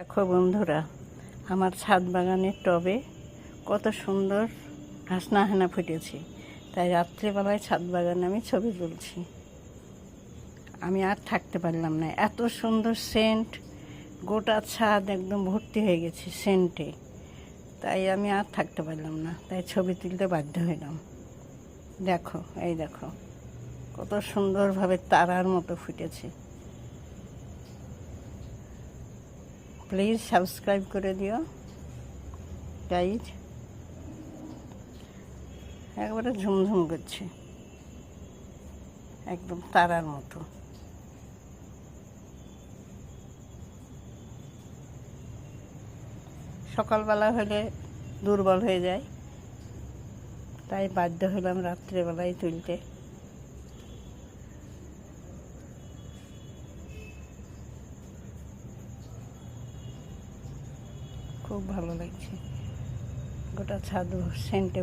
দেখো বন্ধুরা, আমার ছাদ বাগানের টবে কত সুন্দর হাসনা হানা ফুটেছে। তাই রাত্রেবেলায় ছাদ বাগানে আমি ছবি তুলছি। আমি আর থাকতে পারলাম না। এত সুন্দর সেন্ট, গোটা ছাদ একদম ভর্তি হয়ে গেছে সেন্টে। তাই আমি আর থাকতে পারলাম না। তাই ছবি তুলতে বাধ্য হলাম। দেখো, এই দেখো, কত সুন্দরভাবে তারার মতো ফুটেছে। প্লিজ সাবস্ক্রাইব করে দিও। গাইজ একবারে ঝুমঝুম করছে। একদম তারার মতো। সকালবেলা হলে দুর্বল হয়ে যায়। তাই বাধ্য হলাম রাত্রেবেলায় তুলতে। খুব ভালো লাগছে। গোটা ছাদ সেন্টে